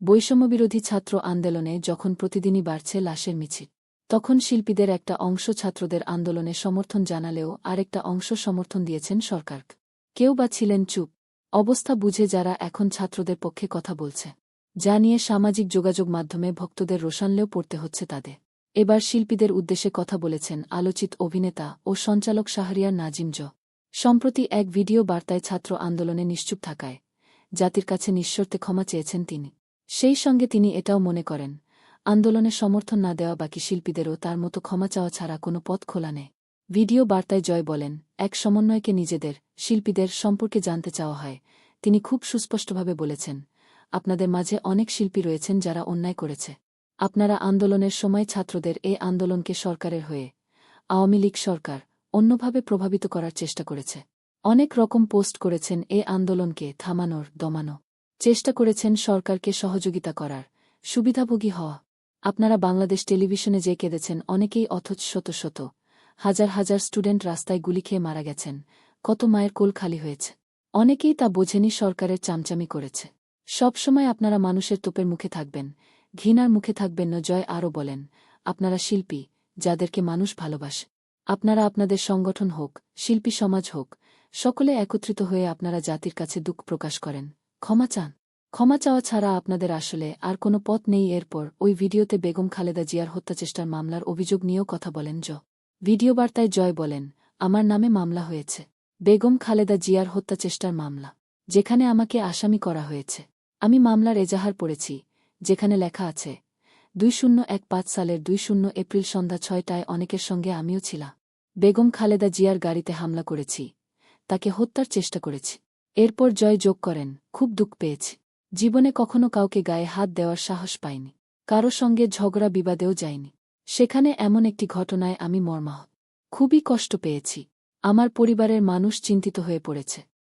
বৈষম্যবিরোধী ছাত্র আন্দোলনে যখন প্রতিদিনই বাড়ছে লাশের মিছিল, তখন শিল্পীদের একটা অংশ ছাত্রদের আন্দোলনে সমর্থন জানালেও আরেকটা অংশ সমর্থন দিয়েছেন সরকার। কেউ বা ছিলেন চুপ, অবস্থা বুঝে যারা এখন ছাত্রদের পক্ষে কথা বলছে, যা নিয়ে সামাজিক যোগাযোগ মাধ্যমে ভক্তদের রোশানলেও পড়তে হচ্ছে তাদের। এবার শিল্পীদের উদ্দেশ্যে কথা বলেছেন আলোচিত অভিনেতা ও সঞ্চালক শাহরিয়ার নাজিম জ। সম্প্রতি এক ভিডিও বার্তায় ছাত্র আন্দোলনে নিশ্চুপ থাকায়, জাতির কাছে নিঃশর্তে ক্ষমা চেয়েছেন তিনি। সেই সঙ্গে তিনি এটাও মনে করেন, আন্দোলনে সমর্থন না দেওয়া বাকি শিল্পীদেরও তার মতো ক্ষমা চাওয়া ছাড়া কোনো পথ খোলা নেই। ভিডিও বার্তায় জয় বলেন, এক সমন্বয়কে নিজেদের, শিল্পীদের সম্পর্কে জানতে চাওয়া হয়। তিনি খুব সুস্পষ্টভাবে বলেছেন, আপনাদের মাঝে অনেক শিল্পী রয়েছেন যারা অন্যায় করেছে। আপনারা আন্দোলনের সময় ছাত্রদের এ আন্দোলনকে সরকারের হয়ে, আওয়ামী লীগ সরকার, অন্যভাবে প্রভাবিত করার চেষ্টা করেছে। অনেক রকম পোস্ট করেছেন এ আন্দোলনকে থামানোর দমানো চেষ্টা করেছেন সরকারকে সহযোগিতা করার। সুবিধাভোগী হওয়া। আপনারা বাংলাদেশ টেলিভিশনে যে কেঁদেছেন, অনেকেই অথচ শত শত। হাজার হাজার স্টুডেন্ট রাস্তায় গুলি খেয়ে মারা গেছেন। কত মায়ের কোল খালি হয়েছে। অনেকেই তা বোঝেনি সরকারের চামচামি করেছে। সবসময় আপনারা মানুষের তোপের মুখে থাকবেন। ঘৃণার মুখে থাকবেন না, জয় আরও বলেন। আপনারা শিল্পী, যাদেরকে মানুষ ভালোবাসে। আপনারা আপনাদের সংগঠন হোক, শিল্পী সমাজ হোক, সকলে একত্রিত হয়ে আপনারা জাতির কাছে দুঃখ প্রকাশ করেন। ক্ষমা চান। ক্ষমা চাওয়া ছাড়া আপনাদের আসলে আর কোনো পথ নেই। এরপর ওই ভিডিওতে বেগম খালেদা জিয়ার হত্যাচেষ্টার মামলার অভিযোগ নিয়েও কথা বলেন জ। ভিডিও বার্তায় জয় বলেন, আমার নামে মামলা হয়েছে। বেগম খালেদা জিয়ার হত্যাচেষ্টার মামলা, যেখানে আমাকে আসামি করা হয়েছে। আমি মামলার এজাহার পড়েছি, যেখানে লেখা আছে, দুই শূন্য এক পাঁচ সালের দুই শূন্য এপ্রিল সন্ধ্যা ছয়টায় অনেকের সঙ্গে আমিও ছিলাম। বেগম খালেদা জিয়ার গাড়িতে হামলা করেছি, তাকে হত্যার চেষ্টা করেছি। এরপর জয় যোগ করেন, খুব দুঃখ পেয়েছি। জীবনে কখনো কাউকে গায়ে হাত দেওয়ার সাহস পাইনি, কারও সঙ্গে ঝগড়া বিবাদেও যায়নি সেখানে এমন একটি ঘটনায় আমি মর্মাহ খুবই কষ্ট পেয়েছি। আমার পরিবারের মানুষ চিন্তিত হয়ে পড়েছে।